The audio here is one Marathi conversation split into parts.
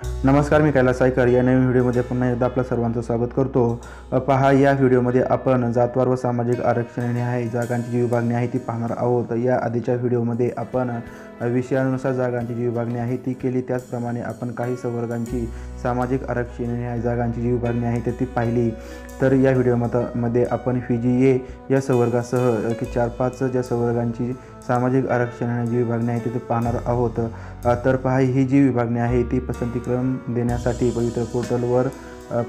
नमस्कार मी कैलास सायकर. या नवीन व्हिडिओमध्ये पुन्हा एकदा आपलं सर्वांचं स्वागत करतो. पहा या व्हिडिओमध्ये आपण जातवार व सामाजिक आरक्षण आहे जागांची जी विभागणी आहे ती पाहणार आहोत. या आधीच्या व्हिडिओमध्ये आपण विषयानुसार जागांची जी विभागणी आहे ती केली. त्याचप्रमाणे आपण काही संवर्गांची सामाजिक आरक्षण आहे जागांची जी विभागणी आहे तर ती पाहिली. तर या व्हिडिओमध्ये आपण फी जी ए या संवर्गासह की चार पाच ज्या संवर्गांची सामाजिक आरक्षण जी विभागणी आहे ती पाहणार आहोत. तर पहा ही जी विभागणी आहे ती पसंतीक्रम देण्यासाठी पवित्र पोर्टलवर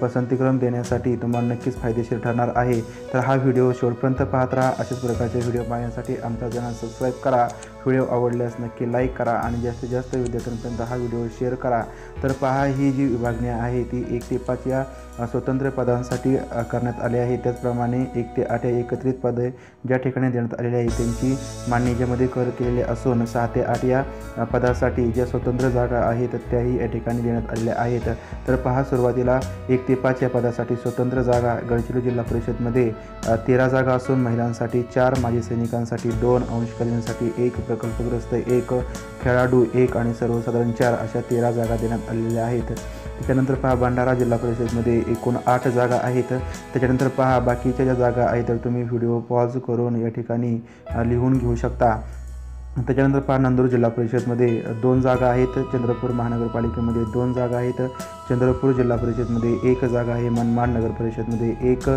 पसंतीक्रम देण्यासाठी तुम्हाला नक्कीच फायदेशीर ठरणार आहे. तर हा व्हिडिओ शेवटपर्यंत पाहत राहा. अशाच प्रकारचे व्हिडिओ पाहण्यासाठी आमचा चॅनल सबस्क्राईब करा. व्हिडिओ आवडल्यास नक्की लाईक करा आणि जास्तीत जास्त विद्यार्थ्यांपर्यंत हा व्हिडिओ शेअर करा. तर पहा ही जी विभागणी आहे ती एक ते पाच या स्वतंत्र पदांसाठी करण्यात आली आहे. त्याचप्रमाणे एक ते आठ या एकत्रित पदे ज्या ठिकाणी देण्यात आलेली आहे त्यांची मांडणी याच्यामध्ये कर केलेली असून सहा ते आठ या पदासाठी ज्या स्वतंत्र जागा आहेत त्याही या ठिकाणी देण्यात आलेल्या आहेत. तर पहा सुरुवातीला एक ते पाच या पदासाठी स्वतंत्र जागा गडचिरोली जिल्हा परिषदमध्ये तेरा जागा असून महिलांसाठी चार माजी सैनिकांसाठी दोन अंशकालीनसाठी एक प्रकल्पग्रस्त एक खेळाडू एक आणि सर्वसाधारण चार अशा तेरा जागा देण्यात आलेल्या आहेत. त्याच्यानंतर पहा भंडारा जिल्हा परिषदमध्ये एकूण आठ जागा आहेत. त्याच्यानंतर पहा बाकीच्या ज्या जागा आहेत तर तुम्ही व्हिडिओ पॉज करून या ठिकाणी लिहून घेऊ शकता. त्याच्यानंतर पहा नंदूर जिल्हा परिषदमध्ये दोन जागा आहेत. चंद्रपूर महानगरपालिकेमध्ये दोन जागा आहेत. चंद्रपूर जिल्हा परिषदमध्ये एक जागा आहे. मनमाड नगर परिषदमध्ये एक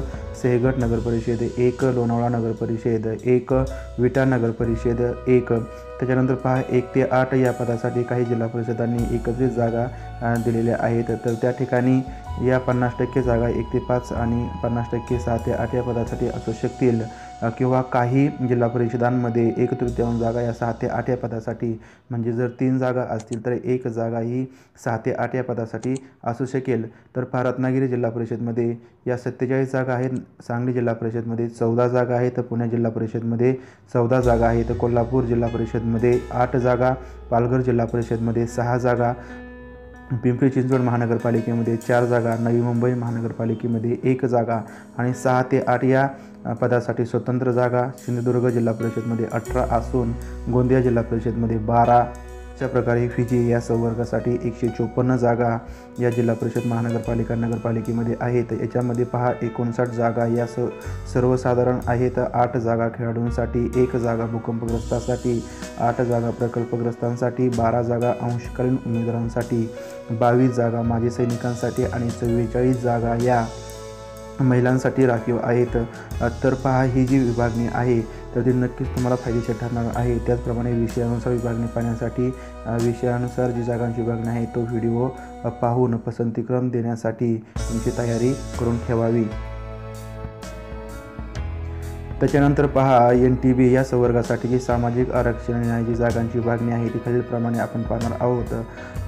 सेहगट नगर परिषद एक लोणावळा नगर परिषद एक विटा नगर परिषद एक. त्याच्यानंतर पहा एक ते आठ या पदासाठी काही जिल्हा परिषदांनी एकत्रित जागा दिलेल्या आहेत. तर त्या ठिकाणी या पन्नास टक्के जागा एक ते पाच आणि पन्नास टक्के सहा ते आठ या पदासाठी असू शकतील. किंवा काही जिल्हा परिषदांमध्ये एक तृतीयांश जागा या सहा ते आठ या पदासाठी म्हणजे जर तीन जागा असतील तर एक जागा ही सहा ते आठ या पदासाठी असू शकेल. तर फार रत्नागिरी जिल्हा परिषदमध्ये या सत्तेचाळीस जागा आहेत सांगली जिल्हा परिषदमध्ये चौदा जागा आहेत पुणे जिल्हा परिषदमध्ये चौदा जागा आहेत कोल्हापूर जिल्हा परिषदमध्ये आठ जागा पालघर जिल्हा परिषदमध्ये सहा जागा पिंपरी चिंचवड महानगरपालिकेमध्ये चार जागा नवी मुंबई महानगरपालिकेमध्ये एक जागा आणि सहा ते आठ या पदासाठी स्वतंत्र जागा सिंधुदुर्ग जिल्हा परिषदमध्ये अठरा असून गोंदिया जिल्हा परिषदमध्ये बारा अशा प्रकारे फिजी या संवर्गासाठी एकशे चोपन्न जागा या जिल्हा परिषद महानगरपालिका नगरपालिकेमध्ये आहेत. याच्यामध्ये पहा एकोणसाठ जागा या स सर्वसाधारण आहेत. आठ जागा खेळाडूंसाठी एक जागा भूकंपग्रस्तासाठी आठ जागा प्रकल्पग्रस्तांसाठी बारा जागा अंशकालीन उमेदवारांसाठी बावीस जागा माजी सैनिकांसाठी आणि चव्वेचाळीस जागा या महिलांसाठी राखीव आहेत. तर पहा ही जी विभागणी आहे तर ती नक्कीच तुम्हाला फायदेशीर ठरणार आहे. त्याचप्रमाणे विषयानुसार विभागणी पाहण्यासाठी विषयानुसार जी जागांची विभागणी आहे तो व्हिडिओ पाहून पसंतीक्रम देण्यासाठी तुमची तयारी करून ठेवावी. त्याच्यानंतर पहा एन टी बी या संवर्गासाठीची सामाजिक आरक्षण आणि जी जागांची विभागणी आहे ती खालीलप्रमाणे आपण पाहणार आहोत.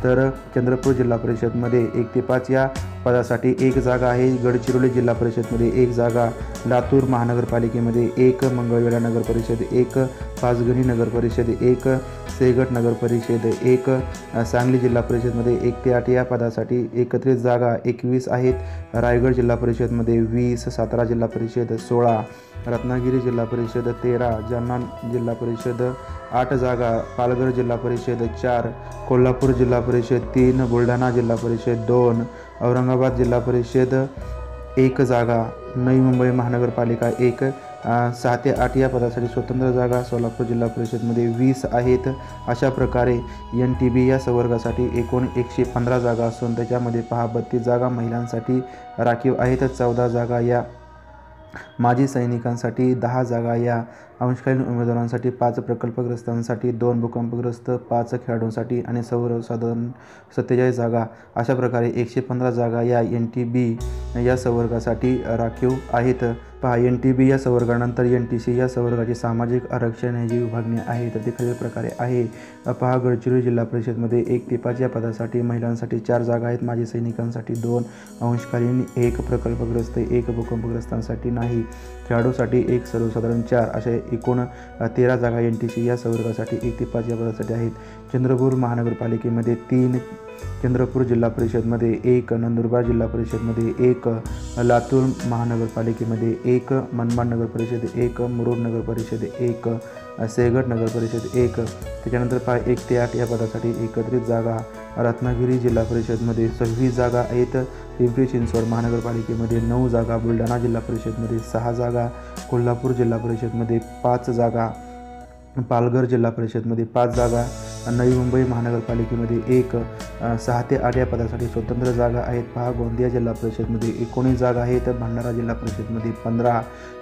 तर चंद्रपूर जिल्हा परिषदमध्ये एक ते पाच या पदासाठी एक जागा आहे. गडचिरोली जिल्हा परिषदमध्ये एक जागा. लातूर महानगरपालिकेमध्ये एक. मंगळवेढा नगर परिषद एक. पाचगणी नगर परिषद एक. सेगट नगर परिषद एक सांगली जिल्हा परिषदमध्ये एक ते आठ या पदासाठी एकत्रित जागा एकवीस आहेत. रायगड जिल्हा परिषदमध्ये वीस सातारा जिल्हा परिषद सोळा रत्नागिरी जिल्हा परिषद तेरा जालना जिल्हा परिषद आठ जागा पालघर जिल्हा परिषद चार कोल्हापूर जिल्हा परिषद तीन बुलढाणा जिल्हा परिषद दोन औरंगाबाद जिल्हा परिषद एक जागा नवी मुंबई महानगरपालिका एक सहा ते आठ या पदासाठी स्वतंत्र जागा सोलापूर जिल्हा परिषदमध्ये वीस आहेत. अशा प्रकारे एन टी बी या संवर्गासाठी एकूण एकशे पंधरा जागा असून त्याच्यामध्ये पहा बत्तीस जागा महिलांसाठी राखीव आहेत. चौदा जागा या माजी सैनिकांसाठी दहा जागा या अंशकालीन उमेदवारांसाठी पाच प्रकल्पग्रस्तांसाठी दोन भूकंपग्रस्त पाच खेळाडूंसाठी आणि सर्वसाधारण सत्तेचाळीस जागा. अशा प्रकारे एकशे पंधरा जागा या एन टी बी या संवर्गासाठी राखीव आहेत. पहा एन टी बी या संवर्गानंतर एन टी सी या संवर्गाची सामाजिक आरक्षण जी विभागणी आहे तर ती खालील प्रकारे आहे. पहा गडचिरोली जिल्हा परिषदमध्ये एक ते पाच या पदासाठी महिलांसाठी चार जागा आहेत. माजी सैनिकांसाठी दोन अंशकालीन एक प्रकल्पग्रस्त एक भूकंपग्रस्तांसाठी नाही. खेळाडूसाठी एक सर्वसाधारण चार असे एकूण तेरा जागा एन टी सी या संवर्गासाठी एक ते पाच या पदासाठी आहेत. चंद्रपूर महानगरपालिकेमध्ये तीन चंद्रपूर जिल्हा परिषदमध्ये एक नंदुरबार जिल्हा परिषदमध्ये एक लातूर महानगरपालिकेमध्ये एक मनमाड नगर परिषद एक मुरुड नगर परिषद एक सेगड नगर परिषद एक. त्याच्यानंतर पहा एक ते आठ या पदासाठी एकत्रित जागा. रत्नागिरी जिल्हा परिषदमध्ये सव्वीस जागा आहेत. पिंपरी चिंचवड महानगरपालिकेमध्ये नऊ जागा. बुलढाणा जिल्हा परिषदमध्ये सहा जागा. कोल्हापूर जिल्हा परिषदमध्ये पाच जागा पालघर जिल्हा परिषदमध्ये पाच जागा नवी मुंबई महानगरपालिकेमध्ये एक सहा ते आठ या पदासाठी स्वतंत्र जागा आहेत. पहा गोंदिया जिल्हा परिषदमध्ये एकोणीस जागा आहेत. भंडारा जिल्हा परिषदमध्ये पंधरा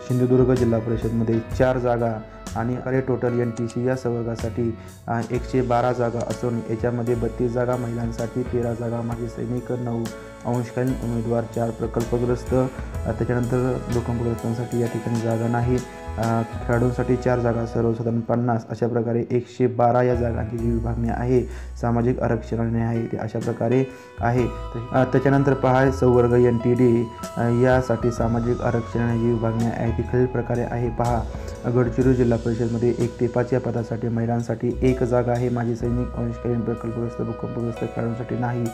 सिंधुदुर्ग जिल्हा परिषदमध्ये चार जागा आणि अरे टोटल एन टी सी या संवर्गासाठी एकशे बारा जागा असून याच्यामध्ये बत्तीस जागा महिलांसाठी तेरा जागा माजी सैनिक नऊ अंशकालीन उमेदवार चार प्रकल्पग्रस्त त्याच्यानंतर भूकंपग्रस्तांसाठी या ठिकाणी जागा नाही. खेळाडूंसाठी चार जागा सर्वसाधारण पन्नास. अशा प्रकारे एकशे बारा या जागांची जी विभागणी आहे सामाजिक आरक्षणाने आहे ते अशा प्रकारे आहे. त्याच्यानंतर पहा संवर्ग एन टी डी यासाठी सामाजिक आरक्षणाने जी विभागणी आहे ती खालील प्रकारे आहे. पहा गडचिरोली जिल्हा परिषदमध्ये एक ते पाच या पदासाठी महिलांसाठी एक जागा आहे. माझी सैनिक अंशकालीन प्रकल्पग्रस्त भूकंपग्रस्त खेळाडूंसाठी नाही.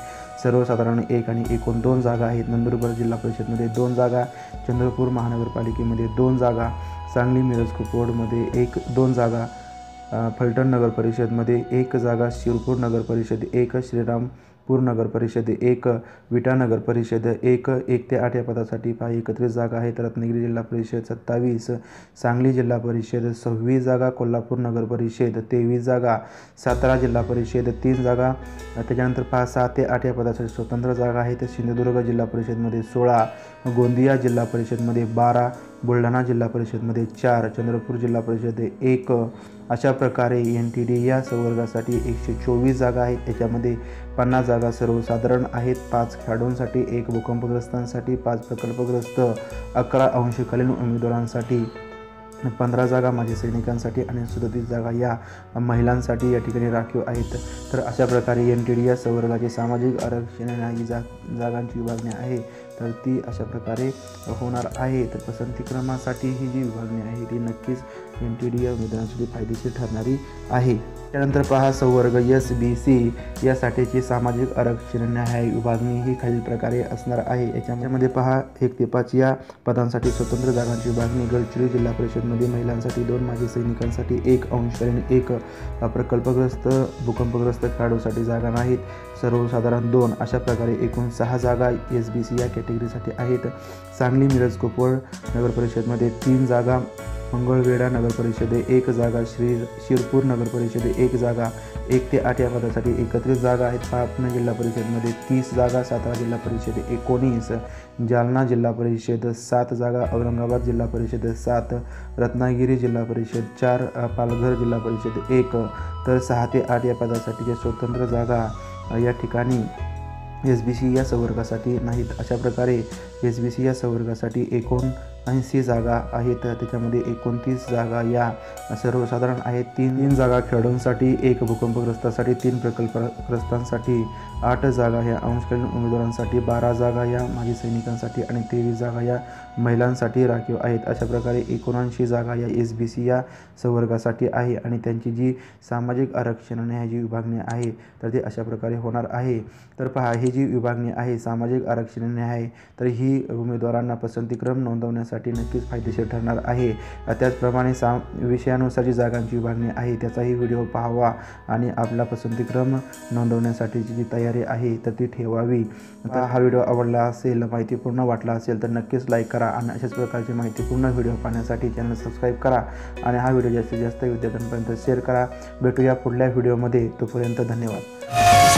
सर्वसाधारण एक आणि एकूण दोन जागा आहेत. नंदुरबार जिल्हा परिषदमध्ये दोन जागा चंद्रपूर महानगरपालिकेमध्ये दोन जागा सांगली मिरज कुपवाडमध्ये एक दोन जागा फलटण नगर परिषदमध्ये एक जागा शिरपूर नगर परिषद एक श्रीरामपूर नगर परिषद एक विटा नगर परिषद एक एक ते आठ या पदासाठी पहा एकत्रित जागा आहेत. रत्नागिरी जिल्हा परिषद सत्तावीस सांगली जिल्हा परिषद सव्वीस जागा कोल्हापूर नगर परिषद तेवीस जागा सातारा जिल्हा परिषद तीन जागा त्याच्यानंतर पहा सहा ते आठ या पदासाठी स्वतंत्र जागा आहेत. सिंधुदुर्ग जिल्हा परिषदमध्ये सोळा गोंदिया जिल्हा परिषदमध्ये बारा बुलढाणा जिल्हा परिषदमध्ये चार चंद्रपूर जिल्हा परिषद एक. अशा प्रकारे एन टी डी या संवर्गासाठी एकशे चोवीस जागा आहेत. त्याच्यामध्ये पन्नास जागा सर्वसाधारण आहेत. पाच खेळाडूंसाठी एक भूकंपग्रस्तांसाठी पाच प्रकल्पग्रस्त अकरा अंशकालीन उमेदवारांसाठी पंधरा जागा माजी सैनिकांसाठी आणि सदतीस जागा या महिलांसाठी या ठिकाणी राखीव आहेत. तर अशा प्रकारे एन टी डी या संवर्गाची सामाजिक आरक्षण ही जा जागांची विभागणी आहे तर ती अशा प्रकारे होणार आहे. तर पसंतीक्रमासाठी ही जी विभागणी आहे ती नक्कीच एन टी डी या उमेदवारांसाठी फायदेशीर ठरणारी आहे. त्यानंतर पहा संवर्ग एस बी सी यासाठीची सामाजिक आरक्षण न्याय विभागणी ही खालील प्रकारे असणार आहे. याच्यामध्ये पहा एक ते पाच या पदांसाठी स्वतंत्र जागांची विभागणी गडचिरोली जिल्हा परिषदमध्ये महिलांसाठी दोन माजी सैनिकांसाठी एक अंशकालीन एक प्रकल्पग्रस्त भूकंपग्रस्त खेळाडूसाठी जागा नाहीत. सर्वसाधारण दोन अशा प्रकारे एकूण सहा जागा एस बी सी या कॅटेगरीसाठी आहेत. सांगली मिरज कोपवळ नगर परिषदमध्ये तीन जागा मंगळवेढा नगरपरिषदे एक जागा श्री शिरपूर नगरपरिषदे एक जागा एक ते आठ या पदासाठी एकत्रित जागा आहेत. पापना जिल्हा परिषदमध्ये तीस जागा सातारा जिल्हा परिषद एकोणीस जालना जिल्हा परिषद सात जागा औरंगाबाद जिल्हा परिषद सात रत्नागिरी जिल्हा परिषद चार पालघर जिल्हा परिषद एक. तर सहा ते आठ या पदासाठीच्या स्वतंत्र जागा या ठिकाणी एस बी सी या संवर्गासाठी नाहीत. अशा प्रकारे एस बी सी या संवर्गासाठी एकूण ऐंशी जागा आहेत. त्याच्यामध्ये एकोणतीस जागा या सर्वसाधारण आहेत. तीन तीन जागा खेळाडूंसाठी एक भूकंपग्रस्तासाठी तीन प्रकल्पग्रस्तांसाठी आठ जागा ह्या अंशकालीन उमेदवारांसाठी बारा जागा या माजी सैनिकांसाठी आणि तेवीस जागा या महिलांसाठी राखीव आहेत. अशा प्रकारे एकोणऐंशी जागा या एस बी सी या संवर्गासाठी आहे आणि त्यांची जी सामाजिक आरक्षण न्याय जी विभागणी आहे तर ते अशा प्रकारे होणार आहे. तर पहा ही जी विभागणी आहे सामाजिक आरक्षण न्याय तर ही उमेदवारांना पसंतीक्रम नोंदवण्यासाठी नक्कीच फायदेशीर ठरणार आहे. त्याचप्रमाणे सा विषयानुसारची जागांची विभागणी आहे त्याचाही व्हिडिओ पाहावा आणि आपला पसंतीक्रम नोंदवण्यासाठीची जी तयारी आहे तर ती ठेवावी. आता हा व्हिडिओ आवडला असेल माहितीपूर्ण वाटला असेल तर नक्कीच लाईक करा आणि अशाच प्रकारची माहितीपूर्ण व्हिडिओ पाहण्यासाठी चॅनल सबस्क्राईब करा आणि हा व्हिडिओ जास्तीत जास्त विद्यार्थ्यांपर्यंत शेअर करा. भेटूया पुढल्या व्हिडिओमध्ये तोपर्यंत धन्यवाद.